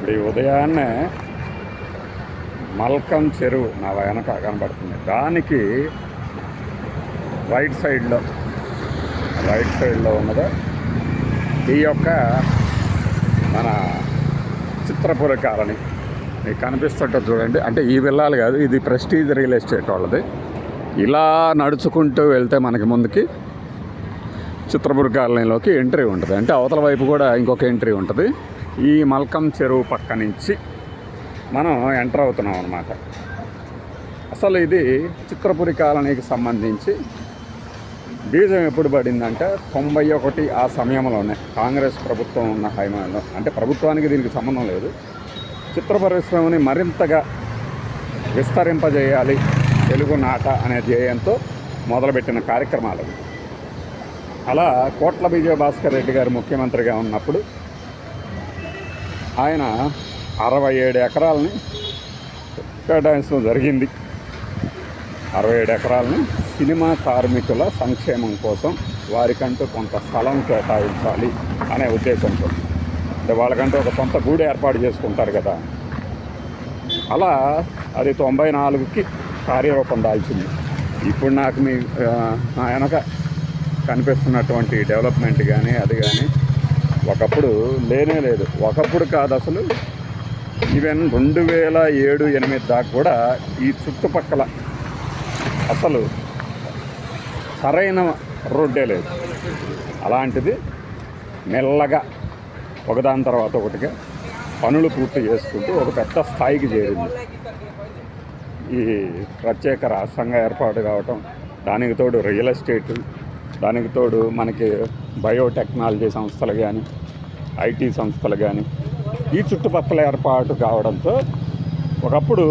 ఇప్పుడు ఈ ఉదయాన్నే మల్కం చెరువు నా వెనక కనబడుతుంది. దానికి రైట్ సైడ్లో రైట్ సైడ్లో ఉన్నదో ఈ యొక్క మన చిత్రపుర కాలనీ. మీకు కనిపిస్తుంటుంది చూడండి. అంటే ఈ విల్లాలు కాదు ఇది ప్రెస్టీజ్ రియల్ ఎస్టేట్ వాళ్ళది. ఇలా నడుచుకుంటూ వెళ్తే మనకి ముందుకి చిత్రపుర కాలనీలోకి ఎంట్రీ ఉంటుంది. అంటే అవతల వైపు కూడా ఇంకొక ఎంట్రీ ఉంటుంది. ఈ మల్కం చెరువు పక్క నుంచి మనం ఎంటర్ అవుతున్నాం అనమాట అసలు ఇది చిత్రపురి కాలనీకి సంబంధించి బీజం ఎప్పుడు పడిందంటే తొంభై ఒకటి ఆ సమయంలోనే కాంగ్రెస్ ప్రభుత్వం ఉన్న హైమాలో అంటే ప్రభుత్వానికి దీనికి సంబంధం లేదు. చిత్ర పరిశ్రమని మరింతగా విస్తరింపజేయాలి తెలుగు నాట అనే ధ్యేయంతో మొదలుపెట్టిన కార్యక్రమాలు. అలా కోట్ల విజయ భాస్కర్ రెడ్డి గారు ముఖ్యమంత్రిగా ఉన్నప్పుడు ఆయన అరవై ఏడు ఎకరాలని కేటాయించడం జరిగింది. అరవై ఏడు ఎకరాలని సినిమా కార్మికుల సంక్షేమం కోసం వారికంటూ కొంత స్థలం కేటాయించాలి అనే ఉద్దేశంతో. అంటే వాళ్ళకంటూ ఒక సొంత గూడు ఏర్పాటు చేసుకుంటారు కదా. అలా అది తొంభై నాలుగుకి కార్యరూపం దాల్చింది. ఇప్పుడు నాకు మీ నా వెనక కనిపిస్తున్నటువంటి డెవలప్మెంట్ కానీ అది కానీ ఒకప్పుడు లేనే లేదు. ఒకప్పుడు కాదు అసలు. ఈవెన్ రెండు వేల ఏడు ఎనిమిది దాకా కూడా ఈ చుట్టుపక్కల అసలు సరైన రోడ్డే లేదు. అలాంటిది మెల్లగా ఒకదాని తర్వాత ఒకటిగా పనులు పూర్తి చేసుకుంటూ ఒక పెద్ద స్థాయికి చేరింది. ఈ ప్రత్యేక రాష్ట్రంగా ఏర్పాటు కావటం దానికి తోడు రియల్ ఎస్టేట్ దానికి తోడు మనకి బయోటెక్నాలజీ సంస్థలు కానీ ఐటీ సంస్థలు కానీ ఈ చుట్టుపక్కల ఏర్పాటు కావడంతో ఒకప్పుడు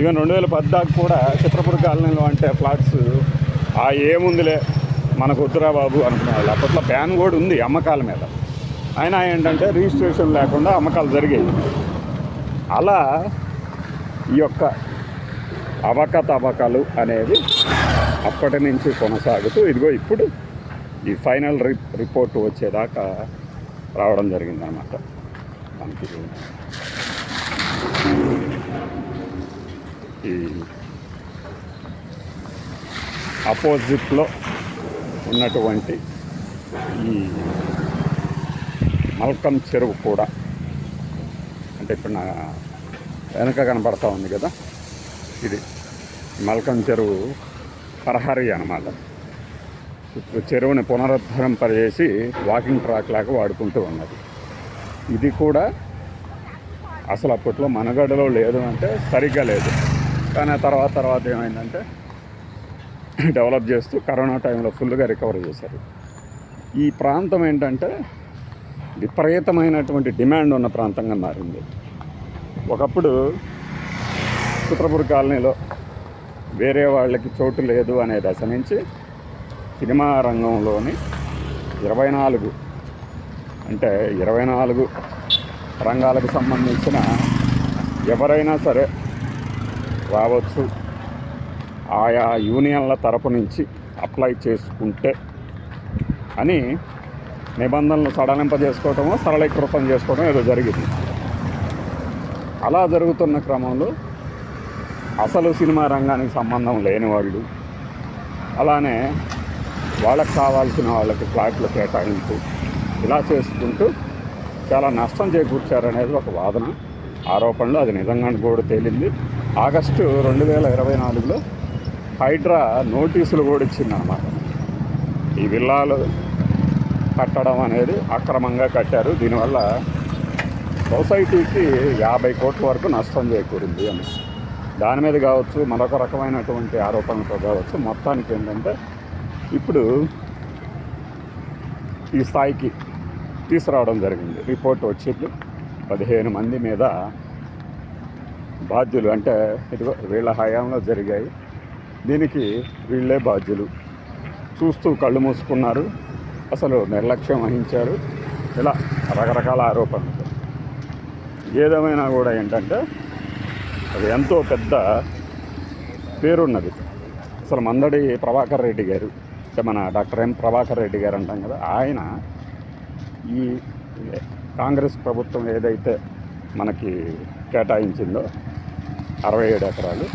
ఈవెన్ రెండు వేల పద్దాకు కూడా చిత్రపుర కాలనీలో అంటే ఫ్లాట్స్ ఆ ఏముందిలే మనకు వద్దురా బాబు వాళ్ళు అప్పట్లో బ్యాన్ కూడా ఉంది అమ్మకాల మీద. అయినా ఏంటంటే రిజిస్ట్రేషన్ లేకుండా అమ్మకాలు జరిగాయి. అలా ఈ యొక్క అవకతవకలు అనేది అప్పటి నుంచి కొనసాగుతూ ఇదిగో ఇప్పుడు ఈ ఫైనల్ రి రిపోర్ట్ వచ్చేదాకా రావడం జరిగిందన్నమాట. మనకి ఈ అపోజిట్లో ఉన్నటువంటి ఈ మల్కం చెరువు కూడా అంటే ఇప్పుడు నా వెనక కనపడతా ఉంది కదా ఇది మల్కం చెరువు పరహరి అనమాట చెరువుని పునరుద్ధరింపజేసి వాకింగ్ ట్రాక్ లాగా వాడుకుంటూ ఉన్నది. ఇది కూడా అసలు అప్పట్లో మనగడలో లేదు అంటే సరిగ్గా లేదు. కానీ ఆ తర్వాత తర్వాత ఏమైందంటే డెవలప్ చేస్తూ కరోనా టైంలో ఫుల్గా రికవర్ చేశారు. ఈ ప్రాంతం ఏంటంటే విపరీతమైనటువంటి డిమాండ్ ఉన్న ప్రాంతంగా మారింది. ఒకప్పుడు చిత్రపూర్ కాలనీలో వేరే వాళ్ళకి చోటు లేదు అనే దశ నుంచి సినిమా రంగంలోని ఇరవై నాలుగు అంటే ఇరవై నాలుగు రంగాలకు సంబంధించిన ఎవరైనా సరే రావచ్చు. ఆయా యూనియన్ల తరపు నుంచి అప్లై చేసుకుంటే అని నిబంధనలు సడలింపజేసుకోవటమో సరళీకృతం చేసుకోవడం ఏదో జరిగింది. అలా జరుగుతున్న క్రమంలో అసలు సినిమా రంగానికి సంబంధం లేని వాళ్ళు అలానే వాళ్ళకి కావాల్సిన వాళ్ళకి ఫ్లాట్లు కేటాయింపు ఇలా చేసుకుంటూ చాలా నష్టం చేకూర్చారనేది ఒక వాదన. ఆరోపణలు అది నిజంగా కూడా తేలింది. ఆగస్టు రెండు వేల ఇరవై నాలుగులో హైడ్రా నోటీసులు కూడా ఇచ్చిందన్నమాట ఈ విల్లాలు కట్టడం అనేది అక్రమంగా కట్టారు. దీనివల్ల సొసైటీకి యాభై కోట్ల వరకు నష్టం చేకూరింది అని. దాని మీద కావచ్చు మరొక రకమైనటువంటి ఆరోపణలతో కావచ్చు మొత్తానికి ఏంటంటే ఇప్పుడు ఈ స్థాయికి తీసుకురావడం జరిగింది. రిపోర్ట్ వచ్చింది పదిహేను మంది మీద బాధ్యులు అంటే ఇదిగో వీళ్ళ హయాంలో జరిగాయి. దీనికి వీళ్ళే బాధ్యులు. చూస్తూ కళ్ళు మూసుకున్నారు. అసలు నిర్లక్ష్యం వహించారు. ఇలా రకరకాల ఆరోపణలు. ఏదేమైనా కూడా ఏంటంటే అది ఎంతో పెద్ద పేరున్నది. అసలు మందడి ప్రభాకర్ రెడ్డి గారు మన డాక్టర్ ఎం ప్రభాకర్ రెడ్డి గారు అంటాం కదా ఆయన ఈ కాంగ్రెస్ ప్రభుత్వం ఏదైతే మనకి కేటాయించిందో అరవై ఏడు ఎకరాలు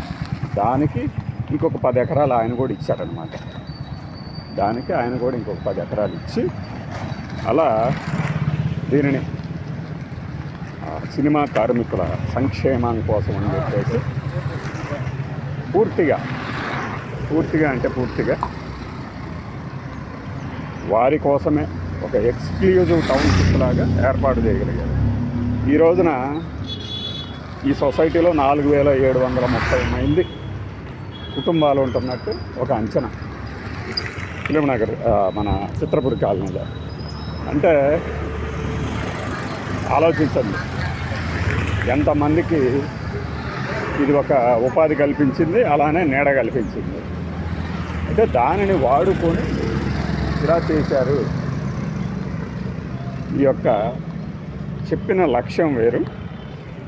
దానికి ఇంకొక పది ఎకరాలు ఆయన కూడా ఇచ్చారనమాట దానికి ఆయన కూడా ఇంకొక పది ఎకరాలు ఇచ్చి అలా దీనిని సినిమా కార్మికుల సంక్షేమం కోసం అని చెప్పేసి పూర్తిగా పూర్తిగా అంటే పూర్తిగా వారి కోసమే ఒక ఎక్స్క్లూజివ్ టౌన్షిప్ లాగా ఏర్పాటు చేయగలిగారు. ఈ రోజున ఈ సొసైటీలో నాలుగు వేల ఏడు వందల ముప్పై మంది కుటుంబాలు ఉంటున్నట్టు ఒక అంచనా. ఫిలింనగర్ మన చిత్రపురి కాలనీలో. అంటే ఆలోచించండి. ఎంతమందికి ఇది ఒక ఉపాధి కల్పించింది అలానే నీడ కల్పించింది. అయితే దానిని వాడుకొని ఇలా చేశారు ఈ యొక్క చెప్పిన లక్ష్యం వేరు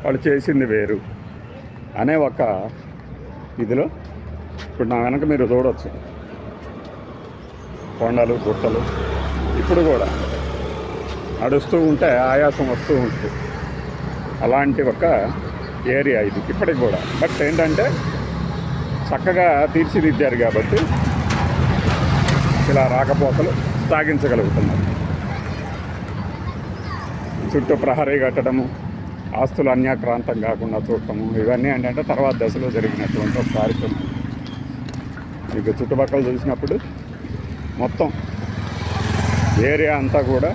వాళ్ళు చేసింది వేరు అనే ఒక ఇదిలో ఇప్పుడు నా వెనక మీరు చూడవచ్చు కొండలు గుట్టలు ఇప్పుడు కూడా నడుస్తూ ఉంటే ఆయాసం వస్తూ ఉంటుంది. అలాంటి ఒక ఏరియా ఇది ఇప్పటికి కూడా. బట్ ఏంటంటే చక్కగా తీర్చిదిద్దారు కాబట్టి ఇలా రాకపోకలు సాగించగలుగుతున్నారు చుట్టూ ప్రహరీ కట్టడము ఆస్తులు అన్యాక్రాంతం కాకుండా చూడటము ఇవన్నీ ఏంటంటే తర్వాత దశలో జరిగినటువంటి ఒక కార్యక్రమం. మీకు చుట్టుపక్కల చూసినప్పుడు మొత్తం ఏరియా అంతా కూడా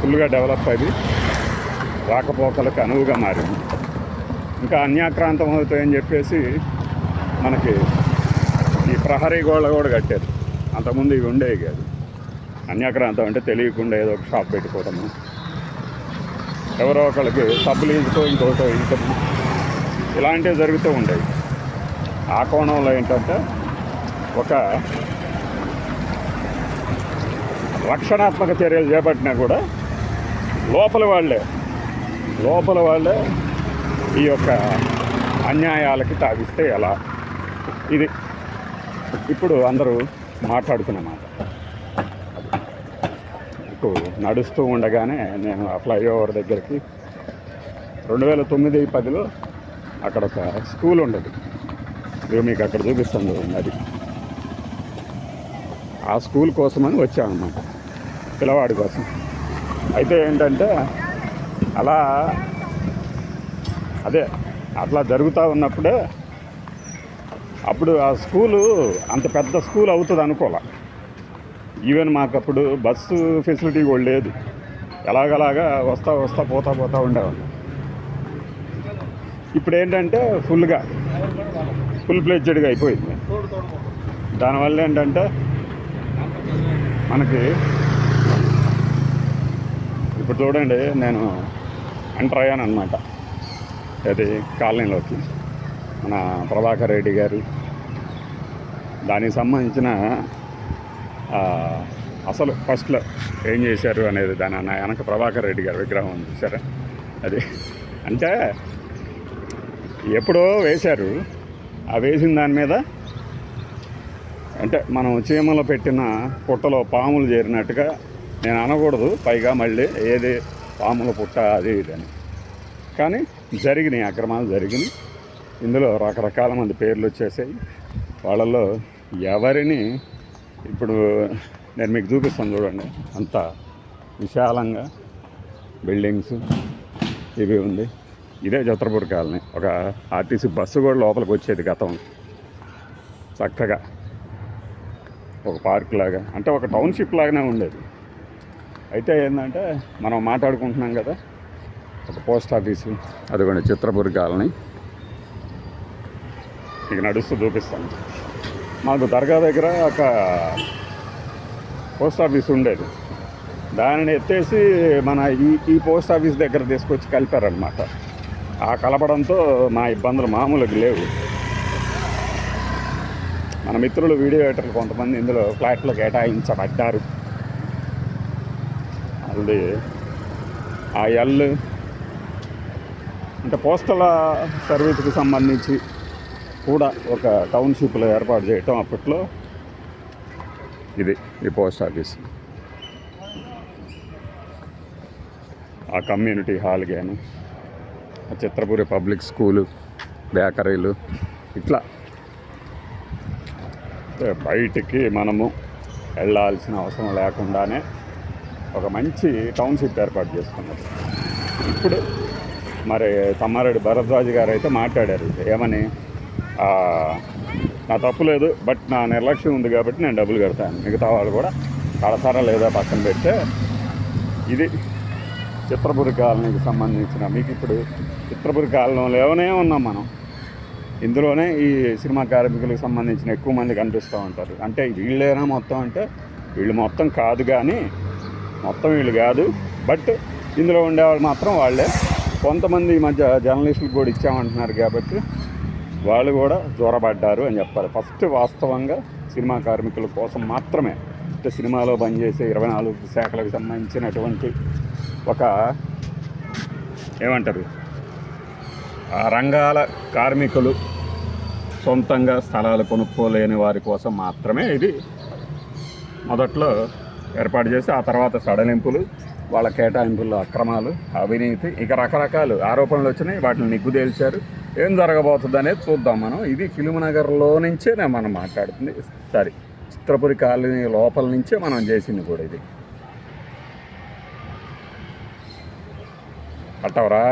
ఫుల్గా డెవలప్ అయ్యి రాకపోకలకు అనువుగా మారింది. ఇంకా అన్యాక్రాంతం అవుతాయని చెప్పేసి మనకి ఈ ప్రహరీ గోడ కూడా కట్టారు. అంతకుముందు ఇవి ఉండేవి కాదు. అన్యాక్రాంతం అంటే తెలియకుండా ఏదో ఒక షాప్ పెట్టుకోవటము ఎవరో ఒకళ్ళకి సబ్బులు ఇంకో ఇంకోటో ఇంకము ఇలాంటివి జరుగుతూ ఉండేవి. ఆ కోణంలో ఏంటంటే ఒక రక్షణాత్మక చర్యలు చేపట్టినా కూడా లోపల వాళ్ళే. లోపల వాళ్ళే ఈ యొక్క అన్యాయాలకి తాగిస్తే ఎలా? ఇది. ఇప్పుడు అందరూ మాట్లాడుకున్నమాట ఇప్పుడు నడుస్తూ ఉండగానే నేను ఆ ఫ్లైఓవర్ దగ్గరికి రెండు వేల తొమ్మిది పదిలో అక్కడ ఒక స్కూల్ ఉండదు. ఇవి మీకు అక్కడ చూపిస్తుంది చూడండి అది. ఆ స్కూల్ కోసమని వచ్చామన్నమాట. పిల్లవాడి కోసం. అయితే ఏంటంటే అలా అదే అట్లా జరుగుతూ ఉన్నప్పుడే అప్పుడు ఆ స్కూలు అంత పెద్ద స్కూల్ అవుతుంది అనుకోలే ఈవెన్ మాకు అప్పుడు బస్సు ఫెసిలిటీ కూడా లేదు. ఎలాగలాగా వస్తా వస్తా పోతా పోతా ఉండేవాళ్ళం. ఇప్పుడు ఏంటంటే ఫుల్గా ఫుల్ ప్లేజెడ్గా అయిపోయింది. దానివల్ల ఏంటంటే మనకి ఇప్పుడు చూడండి నేను ఎంటర్ అయ్యాను అనమాట అది కాలనీలోకి. మన ప్రభాకర్ రెడ్డి గారు. దానికి సంబంధించిన అసలు ఫస్ట్లో ఏం చేశారు అనేది దాని నా వెనక ప్రభాకర్ రెడ్డి గారు విగ్రహం చూసారా అది అంటే ఎప్పుడో వేశారు. ఆ వేసిన దాని మీద అంటే మనం చీమలో పెట్టిన పుట్టలో పాములు చేరినట్టుగా నేను అనకూడదు పైగా మళ్ళీ ఏది పాముల పుట్ట అది ఇది అని. కానీ జరిగినాయి అక్రమాలు జరిగినాయి. ఇందులో రకరకాల మంది పేర్లు వచ్చేసాయి. వాళ్ళలో ఎవరిని ఇప్పుడు నేను మీకు చూపిస్తాను చూడండి. అంత విశాలంగా బిల్డింగ్స్ ఇవి ఉంది. ఇదే జత్రపూర్ కాలనీ. ఒక ఆర్టీసీ బస్సు కూడా లోపలికి వచ్చేది గతం. చక్కగా ఒక పార్క్ లాగా. అంటే ఒక టౌన్షిప్ లాగానే ఉండేది. అయితే ఏంటంటే మనం మాట్లాడుకుంటున్నాం కదా. ఒక పోస్ట్ ఆఫీసు. అదిగోండి చిత్రపూర్ కాలనీ. ఇక నడుస్తూ చూపిస్తాను. మాకు దర్గా దగ్గర ఒక పోస్ట్ ఆఫీస్ ఉండేది. దానిని ఎత్తేసి మన ఈ ఈ పోస్ట్ ఆఫీస్ దగ్గర తీసుకొచ్చి కలిపారనమాట ఆ కలపడంతో మా ఇబ్బందులు మామూలుగా లేవు. మన మిత్రులు వీడియో ఎటర్లు కొంతమంది ఇందులో ఫ్లాట్లు కేటాయించబడ్డారు. అది ఆ ఎల్ అంటే పోస్టల్ సర్వీస్కి సంబంధించి కూడా ఒక టౌన్షిప్లో ఏర్పాటు చేయటం అప్పట్లో ఇది ఈ పోస్ట్ ఆఫీస్. ఆ కమ్యూనిటీ హాల్ కానీ చిత్రపురి పబ్లిక్ స్కూలు బేకరీలు ఇట్లా. బయటికి మనము వెళ్ళాల్సిన అవసరం లేకుండానే ఒక మంచి టౌన్షిప్ ఏర్పాటు చేసుకున్నారు. ఇప్పుడు మరి తమ్మారెడ్డి భరద్వాజ్ గారు అయితే మాట్లాడారు ఏమని? నా తప్పు లేదు బట్ నా నిర్లక్ష్యం ఉంది కాబట్టి నేను డబ్బులు కడతాను. మిగతా వాళ్ళు కూడా కడతారా లేదా పక్కన పెడితే ఇది చిత్రపురి కాలనీకి సంబంధించిన మీకు ఇప్పుడు చిత్రపురి కాలనీలోనే ఉన్నాం మనం. ఇందులోనే ఈ సినిమా కార్మికులకు సంబంధించిన ఎక్కువ మంది కనిపిస్తూ ఉంటారు. అంటే వీళ్ళేనా మొత్తం అంటే వీళ్ళు మొత్తం కాదు కానీ మొత్తం వీళ్ళు కాదు. బట్ ఇందులో ఉండేవాళ్ళు మాత్రం వాళ్ళే. కొంతమంది ఈ మధ్య జర్నలిస్టులకు కూడా ఇచ్చామంటున్నారు కాబట్టి వాళ్ళు కూడా జ్వరపడ్డారు అని చెప్పాలి. ఫస్ట్ వాస్తవంగా సినిమా కార్మికుల కోసం మాత్రమే. అంటే సినిమాలో పనిచేసే ఇరవై నాలుగు శాఖలకు సంబంధించినటువంటి ఒక ఏమంటారు? ఆ రంగాల కార్మికులు సొంతంగా స్థలాలు కొనుక్కోలేని వారి కోసం మాత్రమే ఇది మొదట్లో ఏర్పాటు చేసి ఆ తర్వాత సడలింపులు వాళ్ళ కేటాయింపుల్లో అక్రమాలు అవినీతి ఇక రకరకాలు ఆరోపణలు వచ్చినాయి. వాటిని నిగ్గు తేల్చారు ఏం జరగబోతుంది అనేది చూద్దాం మనం. ఇది ఫిలిం నగర్లో నుంచే నేను మనం మాట్లాడుతుంది. సారీ చిత్రపురి కాలనీ లోపల నుంచే మనం చేసింది కూడా ఇది. అట్టవరా